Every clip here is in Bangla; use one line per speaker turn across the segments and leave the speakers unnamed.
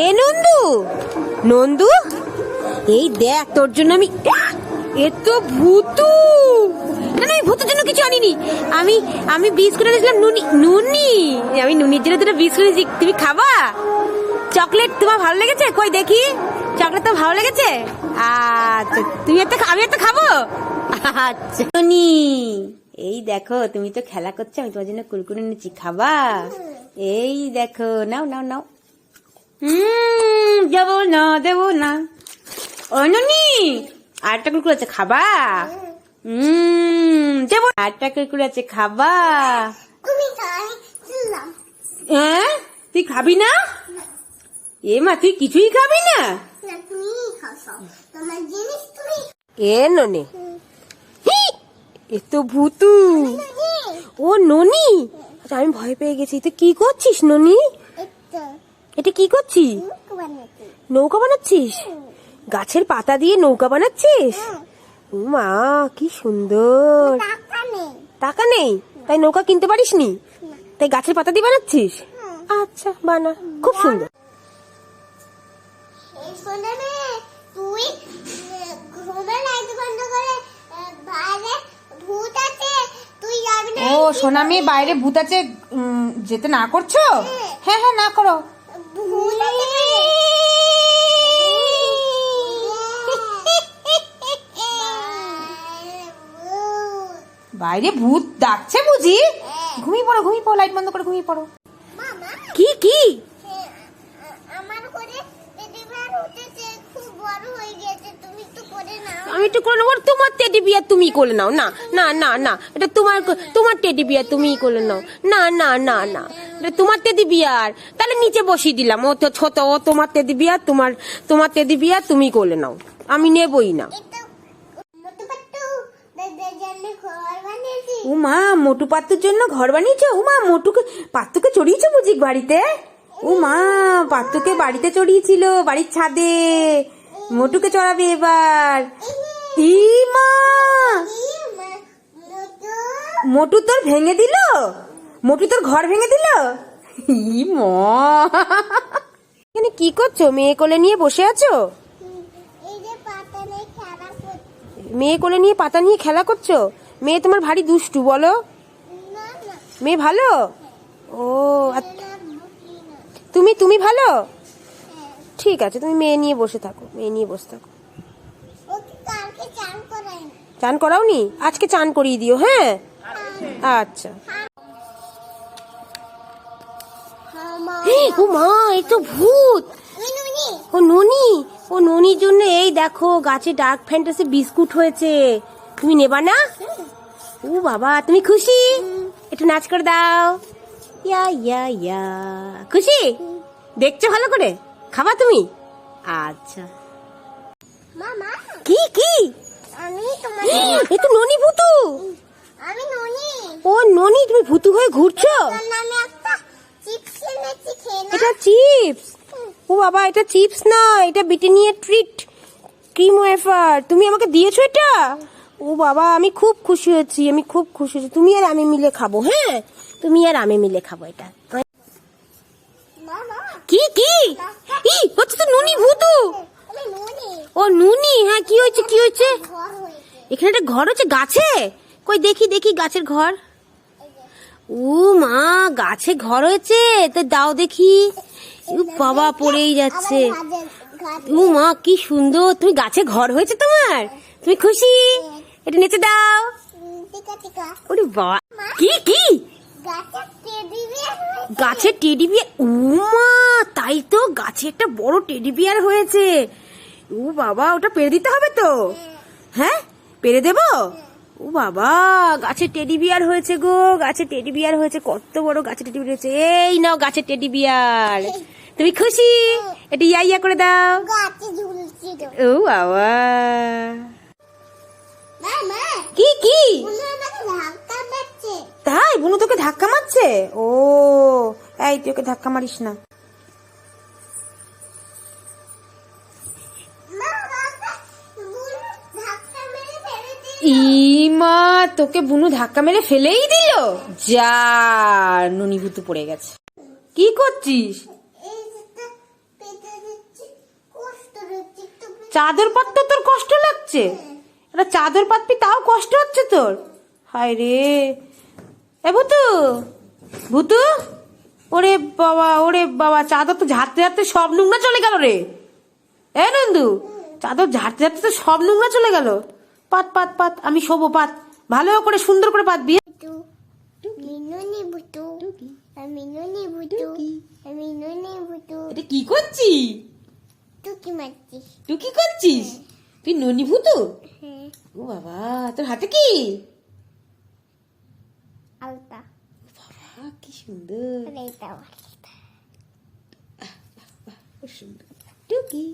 এ নন্দু! নন্দু? এই দেখ, তোর জন্য আমি এ তো ভূতু! না না, আমি ভূতের জন্য কিছু আনিনি। আমি আমি বিস্কুট এনেছিলাম নুনি নুনি। আমি নুনির জন্য দুটো বিস্কুট এনেছি। তুমি খাবা? চকলেট তোমার ভালো লেগেছে? কই, দেখি। চকলেট তো ভালো লেগেছে? আচ্ছা তুমি একটা আমি একটা খাব? আচ্ছা। নুনি, এই দেখো, তুমি তো খেলা করছ, আমি তোমার জন্য কুরকুরে এনেছি। খাবা? এই দেখো, নাও নাও নাও। হুম দেবো না দেবো না। ও ননি আরেকটা কুরকুরে আছে খাবা? হুম দেবো আরেকটা কুরকুরে আছে খাবা? হ্যাঁ তুই খাবি না? এ মা তুই কিছুই খাবি না? এ ননি এ তো ভূতু। ও ননি আচ্ছা, আমি ভয় পেয়ে গেছি তুই কি করছিস ননি? এটা কি করছিস? নৌকা বানাচ্ছিস? গাছের পাতা দিয়ে নৌকা বানাচ্ছিস? ও মা কি সুন্দর।
টাকা নেই?
তাই নৌকা কিনতে পারিস নি। তাই গাছের পাতা দিয়ে বানাচ্ছিস? আচ্ছা বানা। খুব সুন্দর।
এই শোনে রে তুই লাইট বন্ধ করে বাইরে ভূত আছে তুই যাবি না
ও সোনা মেয়ে বাইরে ভূত আছে যেতে না করছ? হ্যাঁ হ্যাঁ না করো। বাইরে ভূত ডাকছে বুঝি? ঘুমিয়ে পড়ো ঘুমিয়ে পড়ো লাইট বন্ধ করে ঘুমিয়ে পড়ো।
কি কি?
হয়ে তুমি
আমি একটু করে নেব তোমার টেডি বিয়ার তুমি করে নাও না না না না এটা তোমার তোমার টেডি বিয়ার তুমিই করে নাও। না না না না এটা তোমার টেডি বিয়ার তাহলে নিচে বসিয়ে দিলাম ও তো ছোট ও তোমার টেডি বিয়ার তোমার তোমার টেডি বিয়ার তুমি করে নাও। আমি নেবই না
এটা মতো পাট্টু দাদার জন্য ঘর বানিয়েছি
ও মা মোটু পাত্তুর জন্য ঘর বানিয়েছে? ও মা মোটুকে পাত্তুকে চড়িয়েছে বুঝি বাড়িতে? ও মা পাত্তুকে বাড়িতে চড়িয়েছিল বাড়ির ছাদে। মোটুকে চড়াবে এবার। ই মা মোটু। তোর ভেঙে দিল? মোটু তোর ঘর ভেঙে দিল? ই এখানে কি করছ? মেয়ে কোলে নিয়ে বসে আছো? মেয়ে কোলে নিয়ে পাতা নিয়ে খেলা করছ? মেয়ে তোমার ভারী দুষ্টু বলো। মেয়ে ভালো? ও তুমি তুমি ভালো?
হ্যাঁ।
ঠিক আছে তুমি মেয়ে নিয়ে বসে থাকো মেয়ে নিয়ে বসে থাকো।
চান করাই না
আজকে চান করিয়ে দিও হ্যাঁ? আচ্ছা।
হ্যাঁ।
ও মা এই তো ভূত। ও ননি ও ননির জন্য এই দেখো গাছে ডার্ক ফ্যান্টাসি বিস্কুট হয়েছে। তুমি নেবা না? ও বাবা তুমি খুশি? একটু নাচ করে দাও। ইয়া ইয়া ইয়া। খুশি? দেখছ ভালো করে? খাবা তুমি? আচ্ছা। কি কি?
আমি তোমার
এ তো ননি ভূতু।
আমি নুনি।
ও ননি তুমি ভূতু হয়ে ঘুরছো? এটা চিপস? ও বাবা এটা চিপস না এটা ব্রিটানিয়া ট্রিট। ক্রিম ওয়েফার তুমি আমাকে দিয়েছ এটা? ও বাবা আমি খুব খুশি হয়েছি আমি খুব খুশি হয়েছি। তুমি আর আমি মিলে খাব হ্যাঁ? তুমি আর আমি মিলে খাব এটা। কি কি? ই হচ্ছে তো নুনি ভূতু। ও নুনি হ্যাঁ কি হয়েছে কি হয়েছে? এখানে একটা ঘর হচ্ছে গাছে? কই দেখি দেখি গাছের ঘর। ও মা গাছে ঘর হয়েছে? তো দাও দেখি। বাবা পড়েই যাচ্ছে। ও মা কি সুন্দর। তুমি গাছে ঘর হয়েছে তোমার? তুমি খুশি? এটা নিচে দাও। ওরে বাবা কি কি?
গাছের টেডি বিয়ার
গাছের টেডি বিয়ার ও মা তাই তো গাছে একটা বড় টেডি বিয়ার হয়েছে। ও বাবা ওটা পেরে দিতে হবে তো? হ্যাঁ? পেরে দেব? ও বাবা গাছের টেডি বিয়ার হয়েছে গো গাছের টেডি বিয়ার হয়েছে কত বড় গাছের টেডি বিয়ার হয়েছে। এই নাও গাছের টেডি বিয়ার তুমি খুশি? এটা ইয়া ইয়া করে দাও।
গাছে
ও বাবা। কি কি? তাই? বুনু তোকে ধাক্কা মারছে? ও এই তুই ওকে ধাক্কা মারিস না। ইমা তোকে বুনু ধাক্কা মেরে ফেলেই দিল? যা নুনি ভুতু পড়ে গেছে। কি করছিস? চাদর পাততে তোর কষ্ট লাগছে? এটা চাদর পাতবি তাও কষ্ট হচ্ছে তোর। হায় রে। এ ভুতু ভুতু ওরে বাবা ওরে বাবা চাদর তো ঝাড়তে ঝাড়তে সব নোংরা চলে গেল রে। এ নন্দু চাদর ঝাড়তে ঝাড়তে তো সব নোংরা চলে গেল। পাত পাত পাত আমি শোবো পাত। ভালো করে সুন্দর করে পাত বিয়ে এটা কি করছিস?
তুই কি মারছিস?
তুই কি করছিস? তুই ননি ভুতু?
হ্যাঁ।
ও বাবা তোর হাতে কি
আলতা
বাবা কি সুন্দর টুকি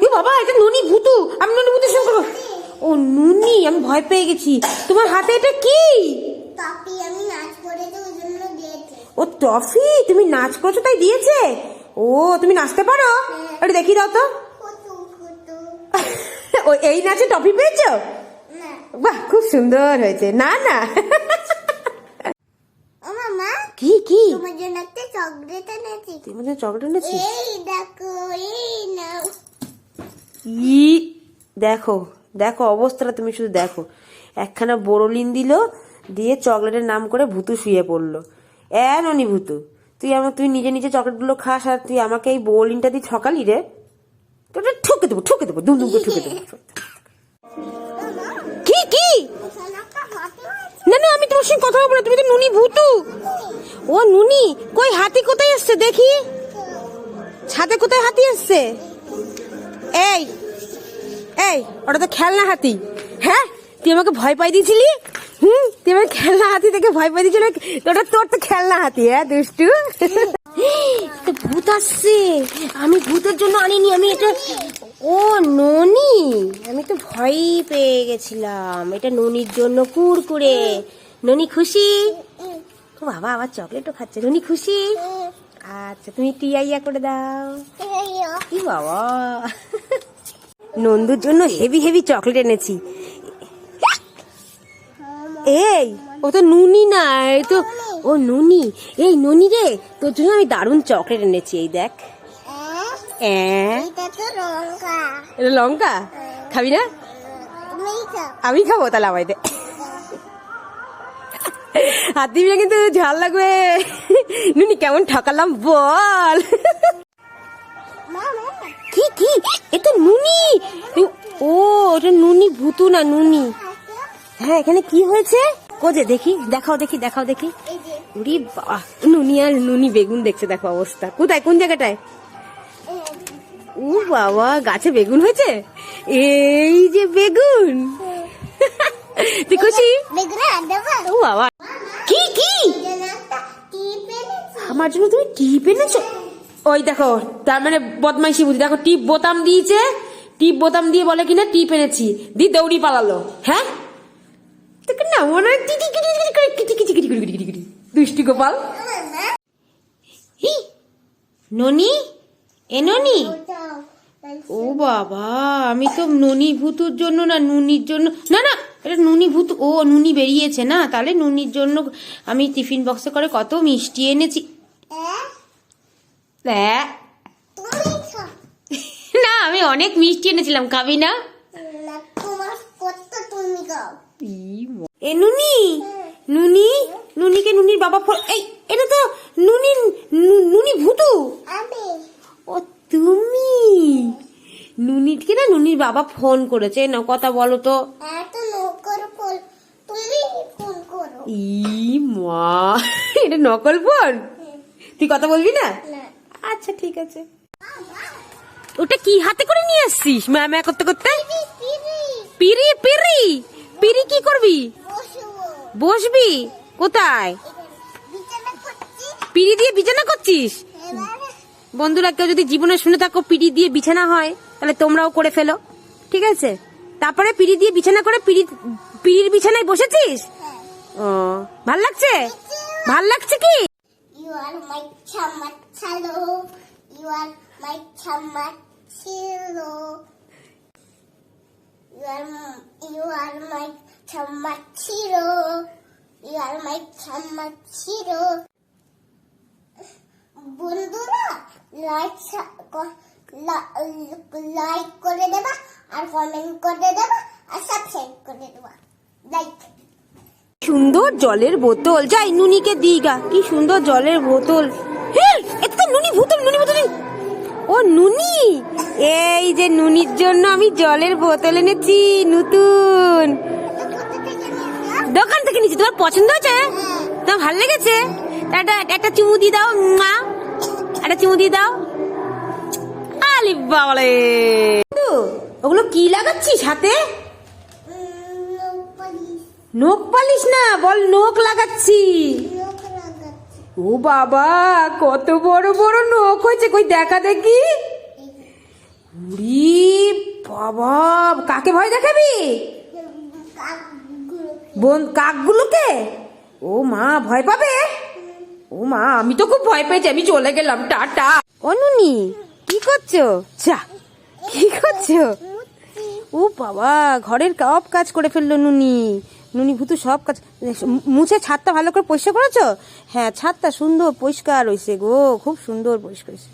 কি বাবা এটা নুনি ভুতু। আমি নুনি ভুতু ও নুনি আমি ভয় পেয়ে গেছি। তোমার হাতে এটা কি?
পাপি আমি নাচ করেছি ওই জন্য দিয়েছে।
ও টফি তুমি নাচ করছ তাই দিয়েছে? ও তুমি নাচতে পারো? একটু দেখি দাও তো। ও এই নাচে টফি পেয়েছ? বাহ খুব সুন্দর হয়েছে। না না। কি কি?
তোমার জন্য একটা চকলেট এনেছি।
তুই মধ্যে চকলেট এনেছিস?
এই দেখো এই নাও।
ই দেখো দেখো অবস্থাটা তুমি শুধু দেখো। একখানা বোরলিন দিল দিয়ে চকলেটের নাম করে ভুতু শুয়ে পড়ল। এ ননি ভুতু। তুই আমার তুই নিজে নিজে চকলেটগুলো খাস আর তুই আমাকে এই বোরলিনটা দিয়ে ঠকালি রে? তোটা ঠুকে দেবো ঠুকে দেবো দুম দুম করে ঠুকে দেবো। কি কি? না না, আমি তোমার সঙ্গে কথা বলব তুমি তো নুনি ভুতু। ও নুনি, কই হাতি কোথায় এসছে দেখি? ছাদে কোথায় হাতি এসছে? এই এই, ওটা তো খেলনা হাতি। হ্যাঁ তুই আমাকে ভয় পাই দিয়েছিলি? হুম আমাকে খেলনা হাতি থেকে ভয় পাই দিয়েছিল ওটা তোর তো খেলনা হাতি হ্যাঁ দুষ্টু? তো ভূত আসছে। আমি ভূতের জন্য আনিনি আমি এটা ও ননি? আমি তো ভয় পেয়ে গেছিলাম। এটা ননির জন্য কুড়কুড়ে। ননি খুশি? ও বাবা আবার চকলেটও খাচ্ছে। ননি খুশি? আচ্ছা তুমি টিয়াইয়া করে দাও। কি বাবা? নন্দুর জন্য হেভি হেভি চকলেট এনেছি। এই ও তো নুনি না এই তো ও নুনি। এই নুনি রে তোর জন্য আমি দারুণ চকলেট এনেছি এই দেখ।
হ্যাঁ এটা লঙ্কা?
খাবি না? আমি খাব তাহলে আমায় দে। হাত দিবি না কিন্তু ঝাল লাগবে। নুনি কেমন ঠকালাম বল। কি কি? এ তো নুনি। ও এটা নুনি ভুতু না নুনি। হ্যাঁ এখানে কি হয়েছে? কোজে, দেখি, দেখাও দেখি দেখাও, দেখি। উরি বাবা নুনি আর নুনি বেগুন দেখছে, দেখো অবস্থা। কোথায়? কোন জায়গাটায়? ও বাবা, গাছে বেগুন হয়েছে? এই যে বেগুন! তুই খুশি? বাবা। কি কি? আমার জন্য তুমি টিপ এনেছো? ওই দেখো, তার মানে বদমাইশি বুঝি। দেখো, টিপ বোতাম দিয়েছে, টিপ বোতাম দিয়ে বলে কিনা, টিপ এনেছি। দি দৌড়ি পালালো হ্যাঁ? তোকে না মনে হয় দুষ্টি গোপাল। ননি? এ ননি? ও বাবা, আমি তো ননি ভূতুর জন্য না নুনির জন্য, না না, এটা নুনি ভূত, ও নুনি বেরিয়েছে না, তাহলে নুনির জন্য আমি টিফিন বক্সে করে কত মিষ্টি এনেছি। না, আমি অনেক মিষ্টি এনেছিলাম, খাবি না?
খাও
এ নুনি? নুনি? নুনিকে নুনির বাবা ফোন এই এটা তো নুনি নুনি ভুতু। ও তুমি? নুনিকে না নুনির বাবা ফোন করেছে। না কথা বলো তো। ই মা। এটা নকল ফোন? তুই কথা বলবি না? আচ্ছা ঠিক আছে। ওটা কি হাতে করে নিয়ে আসছিস ম্যা ম্যা করতে করতে?
পিরি
পিরি। পিরি কি করবি?
বসবি?
কোথায়? পিড়ি দিয়ে বিছানা করছিস? বন্ধুরা, কেউ যদি জীবনে শুনে থাকো, পিড়ি দিয়ে বিছানা হয়, তাহলে তোমরাও করে ফেলো, ঠিক আছে? তারপরে পিড়ি দিয়ে বিছানা করে পিড়ি, পিড়ির বিছানায় বসেছিস? ও, ভালো লাগছে? ভালো লাগছে কি.
You are you are my chamachiro. You are my chamachiro. বন্ধুরা লাইক লাইক করে দেবা আর কমেন্ট করে দেবা আর সাবস্ক্রাইব করে দেবা। লাইক
সুন্দর জলের বোতল। যাই নুনিকে দিগা কি সুন্দর জলের বোতল। হ্যাঁ এটা তো নুনি বোতল নুনি বোতল ও নুনি! এই যে নুনির জন্য আমি জলের বোতল এনেছি নতুন। দোকান থেকে নিয়েছি। তোমার পছন্দ হয়েছে? তোমার ভালো লেগেছে? একটা একটা চুমু দিয়ে দাও মা। একটা চুমু দিয়ে দাও। আলি বাবালে ওগুলো কি লাগাচ্ছিস হাতে? নখ পালিশ না বল নখ লাগাচ্ছি। ও বাবা, কত বড় বড় নখ হয়েছে, কই দেখা দেখি? উরি বাবা, কাকে ভয় দেখাবি? বোন, কাকগুলোকে? ও মা, ভয় পাবে? ও মা, আমি তো খুব ভয় পেয়েছি, আমি চলে গেলাম, টাটা। ও নুনি কি করছ? চা কি করছ? ও বাবা, ঘরের সব কাজ করে ফেলল নুনি। নুনি ভুতু সব কাজ মুছে ছাদটা ভালো করে পরিষ্কার করেছ? হ্যাঁ ছাদটা সুন্দর পরিষ্কার হয়েছে গো খুব সুন্দর পরিষ্কার হয়েছে।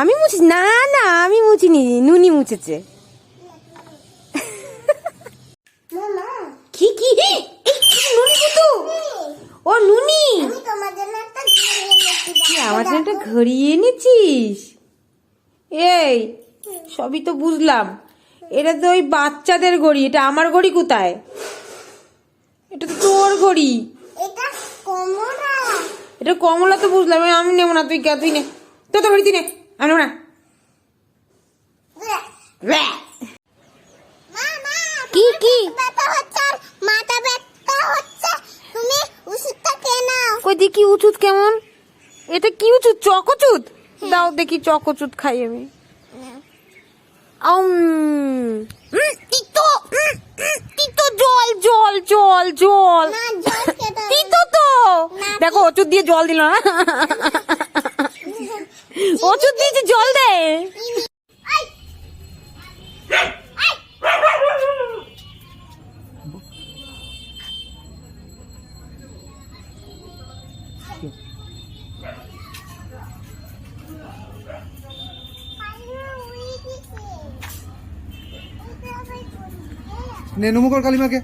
আমি মুছি না না আমি মুছিনি নুনি মুছেছে। কি কি? ও নুনি! আমার জন্য একটা ঘড়ি এনেছিস? এই সবই তো বুঝলাম। এটা তো ওই বাচ্চাদের ঘড়ি এটা আমার ঘড়ি কোথায়? এটা তো তোর ঘড়ি
এটা
কমলা। তো বুঝলাম আমি নেব না তুই কে তুই নে। তো তো ঘড়ি তুই নে। আমি নেব না। কি কি?
মাথা ব্যথা হচ্ছে। তুমি ওষুধটা খেয়ে
কই দেখি উচুত কেমন? এটা কি উচুত চকচুত? দাও দেখি চকচুত খাই আমি। তিতো তিতো জল জল জল জল। তিতো তো। দেখো ওষুধ দিয়ে জল দিল না ওষুধ দিয়েছে জল দে।
নে নমু কালিমাকে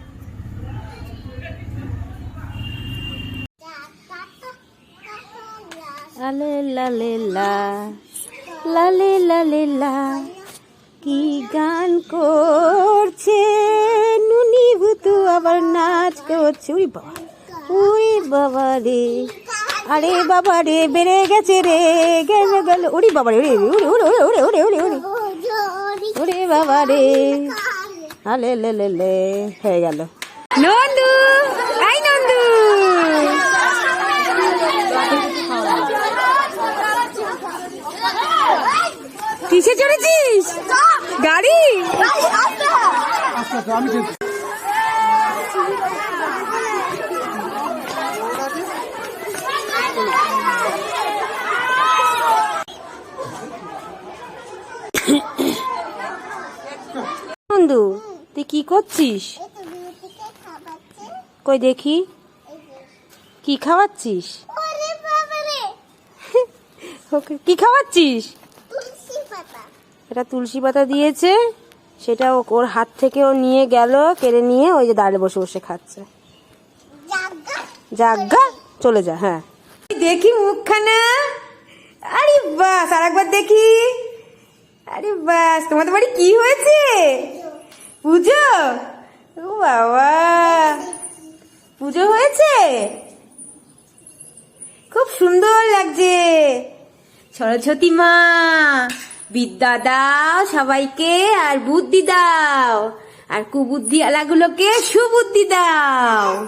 লালে লালে লা লা কি গান করছে নুনি ভুতু আবার নাচ করছে উই বাবা উই বাবা রে আরে বাবা রে বেড়ে গেছে রে গেল গেল উড়ি বাবা রে উড়ে উড়ে উড়ে উড়ে উড়ে উড়ে উড়ে বাবা রে আলে লে লে লে হয়ে গেল নন্দু আই নন্দু কিসে চড়েছিস? গাড়ি। বন্ধু কি করছিস? কই দেখি। কি খাওয়াচ্ছিস? ওকে কি খাওয়াচ্ছিস? এটা তুলসী পাতা দিয়েছে। সেটা ওর হাত থেকে ও নিয়ে গেল কেড়ে নিয়ে ওই যে দাঁড়িয়ে বসে বসে খাচ্ছে।
জাগা।
চলে যা হ্যাঁ। দেখি মুখখানা। আরে বাস আর একবার দেখি। আরে বাস তোমাদের বাড়ি কি হয়েছে? পুজো? ও বাবা। পুজো হয়েছে? খুব সুন্দর লাগছে। সরস্বতী মা, বিদ্যা দাও সবাইকে, আর বুদ্ধি দাও। আর কুবুদ্ধি আলাগুলোকে সুবুদ্ধি দাও।